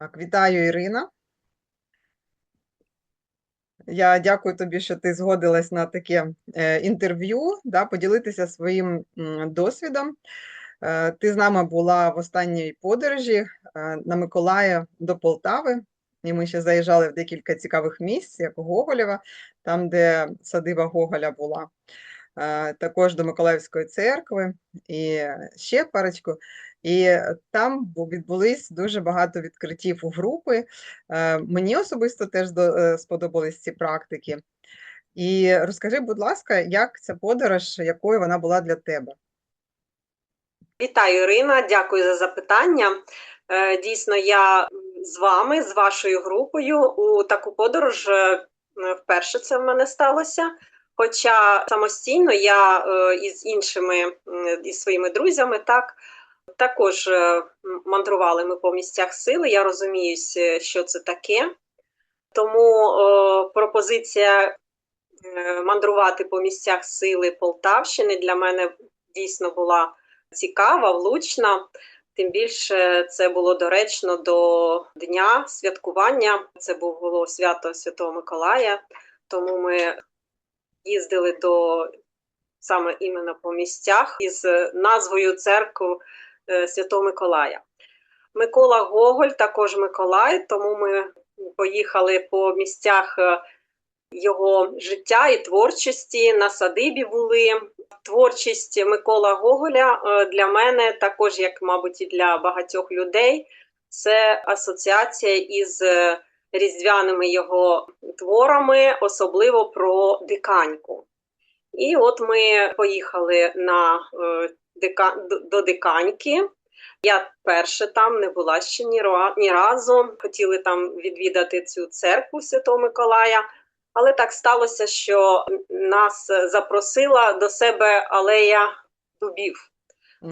Так, вітаю, Ірина. Я дякую тобі, що ти згодилась на таке е, інтерв'ю, да, поділитися своїм досвідом. Е, Ти з нами була в останній подорожі е, на Миколая до Полтави, і ми ще заїжджали в декілька цікавих місць, як Гоголєва, там, де садиба Гоголя була, також до Миколаївської церкви і ще парочку. І там відбулись дуже багато відкриттів у групи. Е, Мені особисто теж е, сподобались ці практики. І розкажи, будь ласка, як ця подорож, якою вона була для тебе? Вітаю, Ірина. Дякую за запитання. Е, Дійсно, я з вами, з вашою групою у таку подорож вперше це в мене сталося. Хоча самостійно я із іншими із своїми друзями так також е, мандрували ми по місцях сили. Я розуміюся, що це таке. Тому е, пропозиція е, мандрувати по місцях сили Полтавщини для мене дійсно була цікава, влучна. Тим більше це було доречно до дня святкування. Це було свято Святого Миколая. Тому ми їздили до саме іменно по місцях із назвою церкви е, Святого Миколая. Микола Гоголь, також Миколай, тому ми поїхали по місцях е, його життя і творчості. На садибі були. Творчість Микола Гоголя е, для мене, також, як, мабуть, і для багатьох людей, це асоціація із е, різдвяними його творами, особливо про диканьку. І от ми поїхали на, е, дика, до- диканьки. Я перше там не була ще ні, ні разу. Хотіли там відвідати цю церкву Святого Миколая. Але так сталося, що нас запросила до себе алея дубів.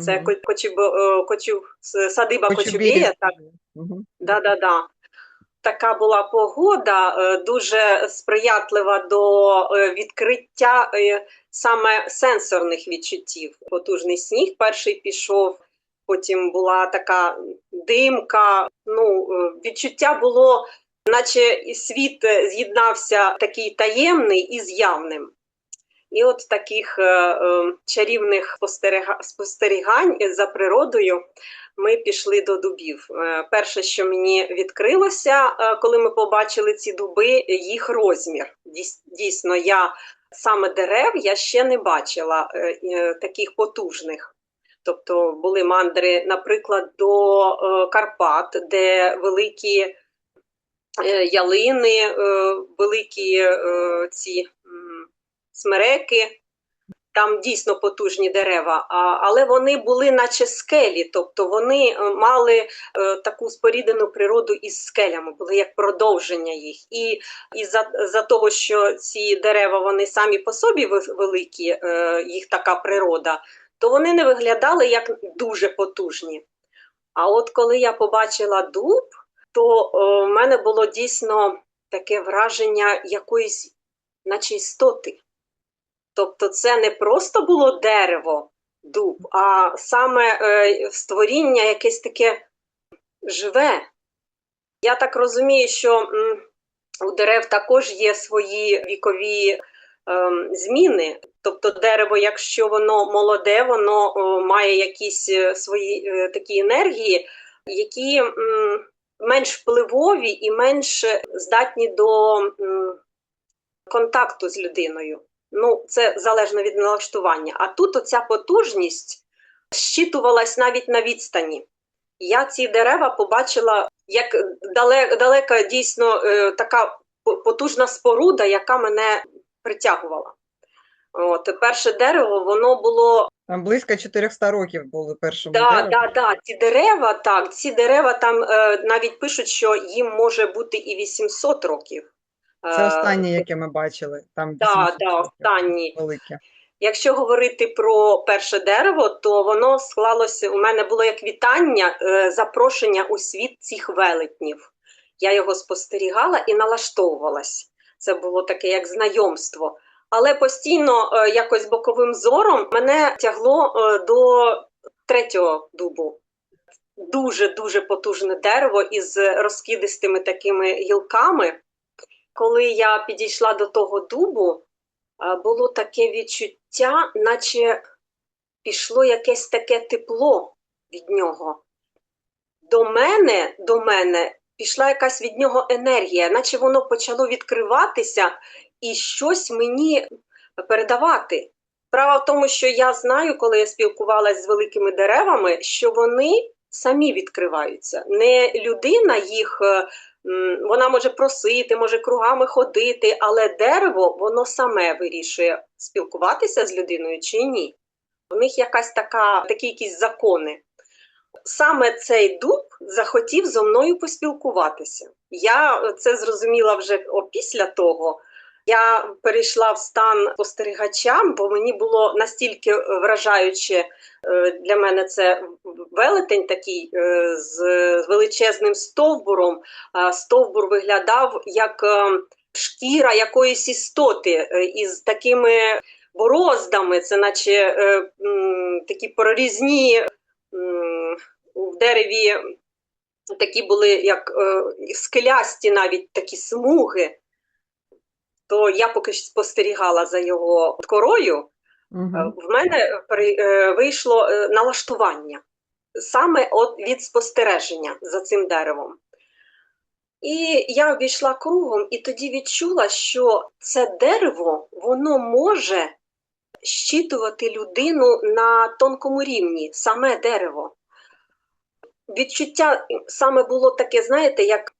Це ко- кочуб, е, кочуб, садиба. Кочубєївська. Так, Мгм. да-да-да. Така була погода, е, дуже сприятлива до е, відкриття саме сенсорних відчуттів. Потужний сніг перший пішов, потім була така димка. Ну, е, відчуття було, наче світ е, з'єднався такий таємний із явним. І от таких е, е, чарівних спостерігань за природою ми пішли до дубів. Е, Перше, що мені відкрилося, е, коли ми побачили ці дуби, їх розмір. Дійс- Дійсно, я саме дерев я ще не бачила е, е, таких потужних. Тобто були мандри, наприклад, до е, Карпат, де великі ялини, великі ці смереки, там дійсно потужні дерева, а, але вони були наче скелі, тобто вони е, мали е, таку споріднену природу із скелями, були як продовження їх. І, і за, за того, що ці дерева вони самі по собі великі, е, їх така природа, то вони не виглядали як дуже потужні. А от коли я побачила дуб, то е, в мене було дійсно таке враження якоїсь, наче істоти. Тобто, це не просто було дерево, дуб, а саме е, створіння якесь таке живе. Я так розумію, що м, у дерев також є свої вікові ем, зміни. Тобто, дерево, якщо воно молоде, воно о, має якісь е, свої е, такі енергії, які м, менш впливові і менш здатні до м, контакту з людиною. Ну, це залежно від налаштування. А тут оця потужність щитувалась навіть на відстані. Я ці дерева побачила як далека, далека дійсно е, така потужна споруда, яка мене притягувала. От, перше дерево, воно було Там близько 400 років було першому Да, дереву. да, да. Ці дерева, так, ці дерева там е, навіть пишуть, що їм може бути і 800 років. Це Е, останнє, яке ми бачили. Там Да, да, останні. велике. Якщо говорити про перше дерево, то воно склалося у мене було як вітання, е, запрошення у світ цих велетнів. Я його спостерігала і налаштовувалась. Це було таке як знайомство. Але постійно, е, якось боковим зором, мене тягло до третього дубу. дуже-дуже потужне дерево із розкидистими такими гілками. Коли я підійшла до того дубу, було таке відчуття, наче пішло якесь таке тепло від нього. До мене, до мене пішла якась від нього енергія, наче воно почало відкриватися і щось мені передавати. Справа в тому, що я знаю, коли я спілкувалася з великими деревами, що вони самі відкриваються. Не людина їх, е, вона може просити, може кругами ходити, але дерево воно саме вирішує спілкуватися з людиною чи ні. У них якась така, такі якісь закони. Саме цей дуб захотів зо мною поспілкуватися. Я це зрозуміла вже опісля того. Я перейшла в стан спостерігача, бо мені було настільки вражаюче е, для мене це велетень такий е, з величезним стовбуром. Стовбур виглядав як е, шкіра якоїсь істоти е, із такими бороздами, це наче е, такі прорізні в дереві такі були, як е, скелясті навіть такі смуги. То я поки що спостерігала за його корою. Мгм. В мене при- е, вийшло е, налаштування саме от від спостереження за цим деревом. І я обійшла кругом і тоді відчула, що це дерево воно може щитувати людину на тонкому рівні, саме дерево. Відчуття саме було таке, знаєте, як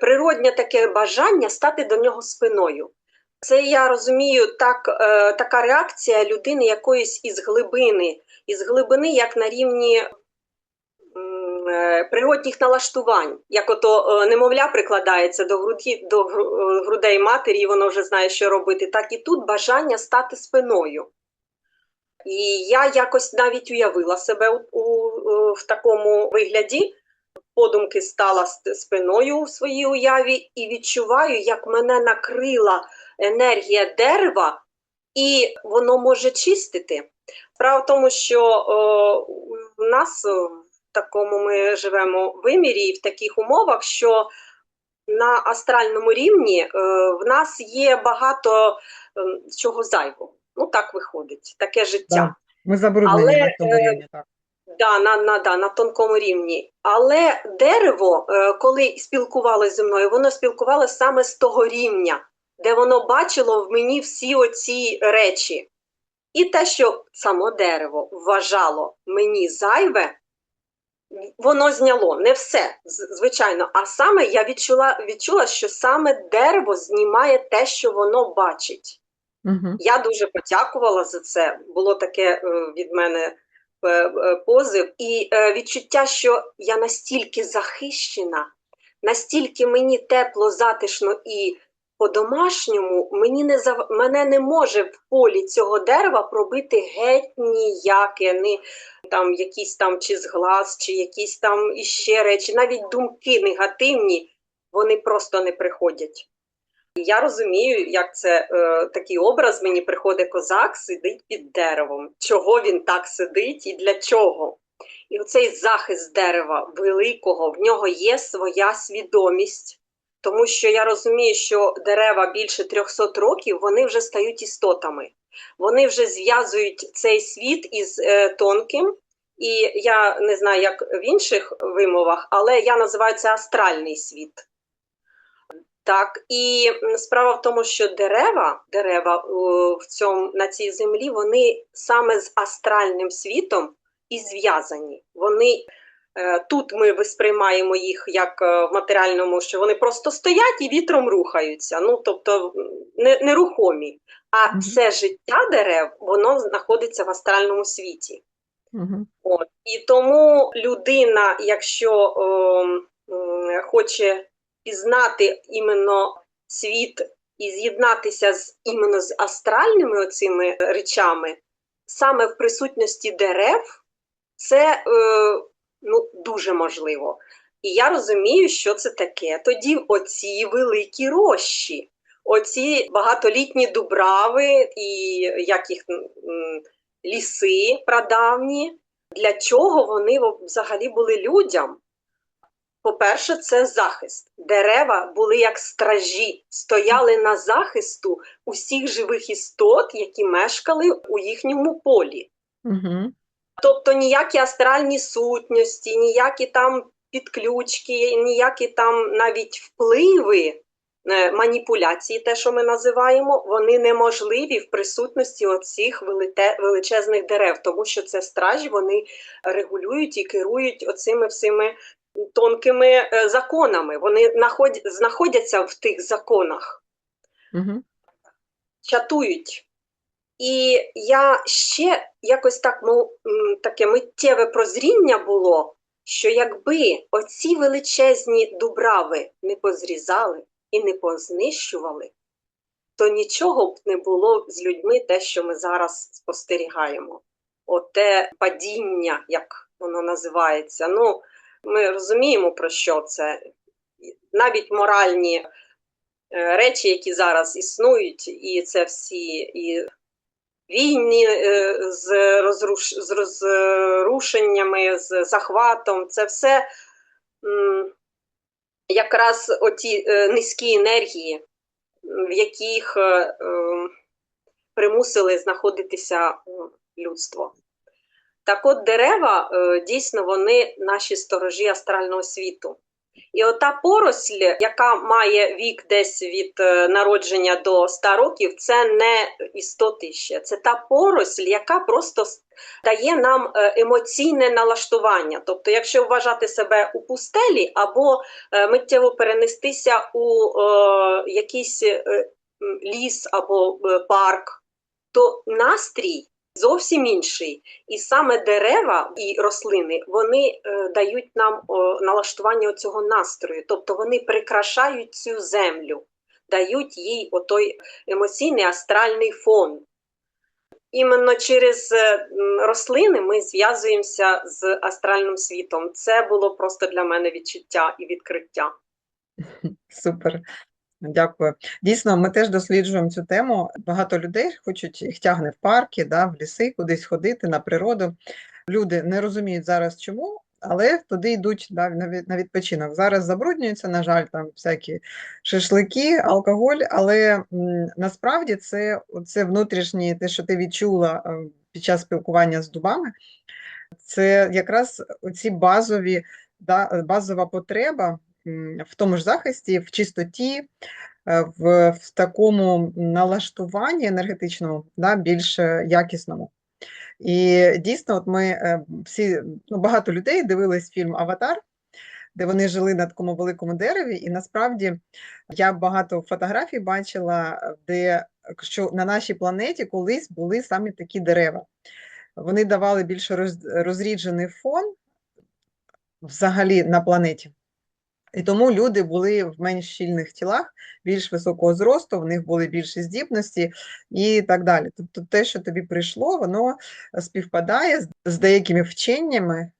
природнє таке бажання стати до нього спиною. Це я розумію, так, е, така реакція людини якоїсь із глибини, із глибини, як на рівні е, природних налаштувань, як ото е, немовля прикладається до груді, до е, грудей матері, і воно вже знає, що робити, так і тут бажання стати спиною. І я якось навіть уявила себе у, у, в такому вигляді, подумки стала спиною у своїй уяві, і відчуваю, як мене накрила енергія дерева, і воно може чистити. Справа в тому, що о, у нас в такому ми живемо вимірі і в таких умовах, що на астральному рівні е, в нас є багато ем, чого зайвого. Ну так виходить, таке життя. Да. Ми забруднені Але, на цьому е, рівні, так. Да, на, на, да, на тонкому рівні. Але дерево, е, коли спілкувалося зі мною, воно спілкувалося саме з того рівня, де воно бачило в мені всі оці речі. І те, що само дерево вважало мені зайве, воно зняло не все, звичайно. А саме я відчула, відчула, що саме дерево знімає те, що воно бачить. Угу. Я дуже подякувала за це. Було таке е, від мене позив, і е, відчуття, що я настільки захищена, настільки мені тепло, затишно і по-домашньому, мені не зав... мене не може в полі цього дерева пробити геть ніяке, ні там якісь там чи зглаз, чи якісь там іще речі, навіть думки негативні, вони просто не приходять. Я розумію, як це е, такий образ мені приходить козак, сидить під деревом. Чого він так сидить і для чого? І оцей захист дерева великого, в нього є своя свідомість, тому що я розумію, що дерева більше 300 років вони вже стають істотами. Вони вже зв'язують цей світ із е, тонким, і я не знаю, як в інших вимовах, але я називаю це астральний світ. Так, і справа в тому, що дерева, дерева в цьому, на цій землі, вони саме з астральним світом і зв'язані. Вони е, тут ми висприймаємо їх як е, в матеріальному, що вони просто стоять і вітром рухаються. Ну, тобто нерухомі. А все життя дерев, воно знаходиться в астральному світі. Угу. От. І тому людина, якщо ем, м, хоче пізнати іменно світ і з'єднатися з іменно з астральними оцими речами, саме в присутності дерев, це е, ну, дуже можливо. І я розумію, що це таке. Тоді оці великі рощі, оці багатолітні дубрави і як їх ліси прадавні. Для чого вони взагалі були людям? По-перше, це захист. Дерева були як стражі, стояли на захисту усіх живих істот, які мешкали у їхньому полі. Угу. Тобто ніякі астральні сутності, ніякі там підключки, ніякі там навіть впливи, е, маніпуляції, те, що ми називаємо, вони неможливі в присутності оцих величезних дерев, тому що це стражі, вони регулюють і керують оцими всіми тонкими е, законами. Вони наход- знаходяться в тих законах Угу. чатують. І я ще якось так таке миттєве прозріння було, що якби оці величезні дубрави не позрізали і не познищували, то нічого б не було з людьми те, що ми зараз спостерігаємо. Оте падіння, як воно називається. Ну, ми розуміємо, про що це. Навіть моральні е, речі, які зараз існують, і це всі і війни е, з, розруш... з розрушеннями, з захватом, це все якраз оті е, низькі енергії, в яких е, е, примусили знаходитися людство. Так от дерева е, дійсно вони наші сторожі астрального світу. І ота поросль, яка має вік десь від е, народження до 100 років, це не істоти ще. Це та поросль, яка просто дає нам е, емоційне налаштування. Тобто, якщо вважати себе у пустелі або миттєво перенестися у е, якийсь ліс або парк, то настрій зовсім інший. І саме дерева і рослини вони е, дають нам налаштування цього настрою, тобто вони прикрашають цю землю, дають їй отой емоційний астральний фон. Іменно через е, рослини ми зв'язуємося з астральним світом. Це було просто для мене відчуття і відкриття. Супер. Дякую. Дійсно, ми теж досліджуємо цю тему. Багато людей хочуть їх тягне в парки, да, в ліси, кудись ходити на природу. Люди не розуміють зараз чому, але туди йдуть да, на відпочинок. Зараз забруднюються, на жаль, там всякі шашлики, алкоголь, але м, насправді це, це внутрішнє, те, що ти відчула е, під час спілкування з дубами, це якраз оці базові, да, базова потреба в тому ж захисті, в чистоті, е, в, в такому налаштуванні енергетичному, да, більш якісному. І дійсно, от ми е, всі, ну, багато людей дивились фільм Аватар, де вони жили на такому великому дереві, і насправді я багато фотографій бачила, де що на нашій планеті колись були саме такі дерева. Вони давали більш розріджений фон взагалі на планеті. І тому люди були в менш щільних тілах, більш високого зросту, в них були більші здібності і так далі. Тобто те, що тобі прийшло, воно співпадає з, деякими вченнями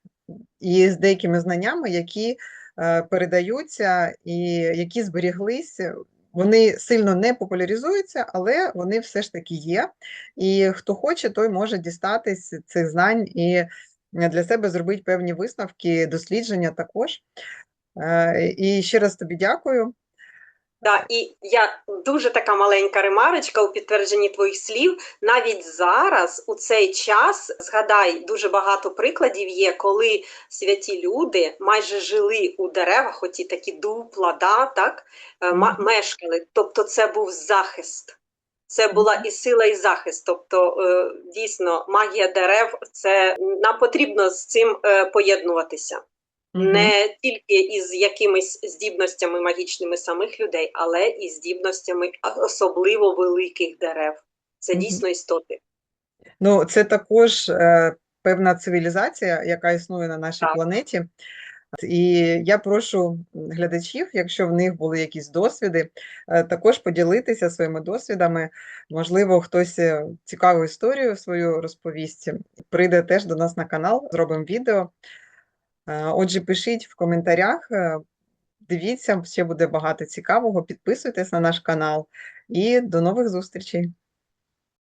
і з деякими знаннями, які е, передаються і які зберіглися. Вони сильно не популяризуються, але вони все ж таки є. І хто хоче, той може дістатись цих знань і для себе зробити певні висновки, дослідження також. Е, І ще раз тобі дякую. Да, і я дуже така маленька ремарочка у підтвердженні твоїх слів. Навіть зараз, у цей час, згадай, дуже багато прикладів є, коли святі люди майже жили у деревах, оті такі дупла, да, так, е, мешкали. Тобто це був захист. Це була і сила, і захист. Тобто, е, дійсно, магія дерев це нам потрібно з цим поєднуватися. Не тільки із якимись здібностями магічними самих людей, але і здібностями особливо великих дерев. Це дійсно істоти. Ну, це також е, певна цивілізація, яка існує на нашій Так. планеті. І я прошу глядачів, якщо в них були якісь досвіди, е, також поділитися своїми досвідами. Можливо, хтось е, цікаву історію свою розповість. Прийде теж до нас на канал, зробимо відео. Е, Отже, пишіть в коментарях, е, дивіться, ще буде багато цікавого. Підписуйтесь на наш канал і до нових зустрічей.